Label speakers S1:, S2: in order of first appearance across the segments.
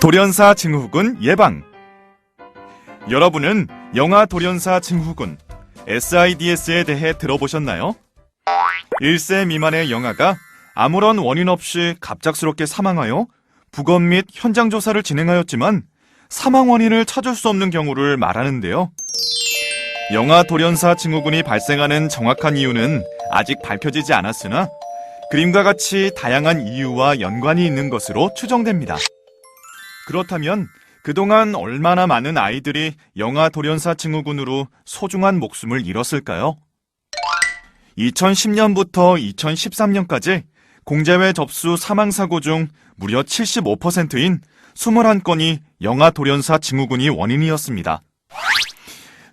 S1: 돌연사 증후군 예방. 여러분은 영아 돌연사 증후군 SIDS에 대해 들어보셨나요? 1세 미만의 영아가 아무런 원인 없이 갑작스럽게 사망하여 부검 및 현장 조사를 진행하였지만 사망 원인을 찾을 수 없는 경우를 말하는데요. 영아 돌연사 증후군이 발생하는 정확한 이유는 아직 밝혀지지 않았으나 그림과 같이 다양한 이유와 연관이 있는 것으로 추정됩니다. 그렇다면 그동안 얼마나 많은 아이들이 영아 돌연사 증후군으로 소중한 목숨을 잃었을까요? 2010년부터 2013년까지 공제회 접수 사망사고 중 무려 75%인 21건이 영아 돌연사 증후군이 원인이었습니다.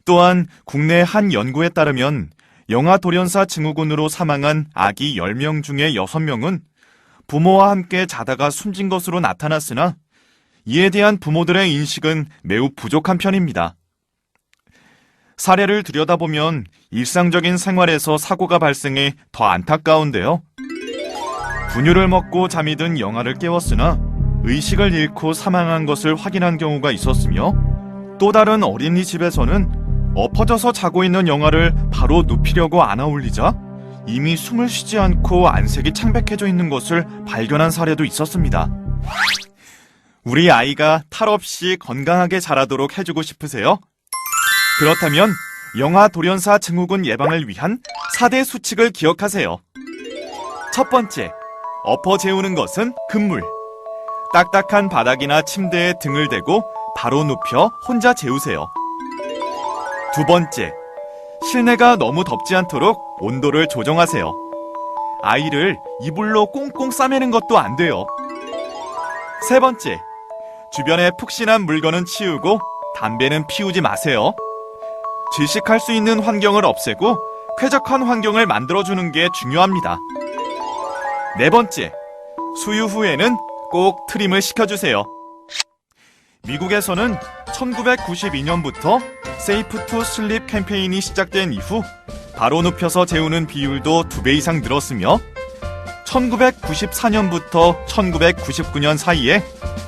S1: 또한 국내 한 연구에 따르면 영아 돌연사 증후군으로 사망한 아기 10명 중에 6명은 부모와 함께 자다가 숨진 것으로 나타났으나 이에 대한 부모들의 인식은 매우 부족한 편입니다. 사례를 들여다보면 일상적인 생활에서 사고가 발생해 더 안타까운데요. 분유를 먹고 잠이 든 영아를 깨웠으나 의식을 잃고 사망한 것을 확인한 경우가 있었으며 또 다른 어린이집에서는 엎어져서 자고 있는 영아를 바로 눕히려고 안아 올리자 이미 숨을 쉬지 않고 안색이 창백해져 있는 것을 발견한 사례도 있었습니다. 우리 아이가 탈 없이 건강하게 자라도록 해주고 싶으세요? 그렇다면 영아 돌연사 증후군 예방을 위한 4대 수칙을 기억하세요. 첫 번째, 엎어 재우는 것은 금물. 딱딱한 바닥이나 침대에 등을 대고 바로 눕혀 혼자 재우세요. 두 번째, 실내가 너무 덥지 않도록 온도를 조정하세요. 아이를 이불로 꽁꽁 싸매는 것도 안 돼요. 세 번째, 주변에 푹신한 물건은 치우고 담배는 피우지 마세요. 질식할 수 있는 환경을 없애고 쾌적한 환경을 만들어주는 게 중요합니다. 네 번째, 수유 후에는 꼭 트림을 시켜주세요. 미국에서는 1992년부터 세이프 투 슬립 캠페인이 시작된 이후 바로 눕혀서 재우는 비율도 두배 이상 늘었으며 1994년부터 1999년 사이에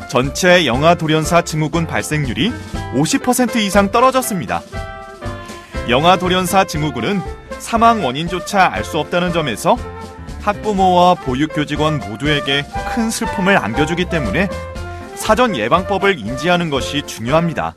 S1: 전체 영아 돌연사 증후군 발생률이 50% 이상 떨어졌습니다. 영아 돌연사 증후군은 사망 원인조차 알 수 없다는 점에서 학부모와 보육교직원 모두에게 큰 슬픔을 안겨주기 때문에 사전 예방법을 인지하는 것이 중요합니다.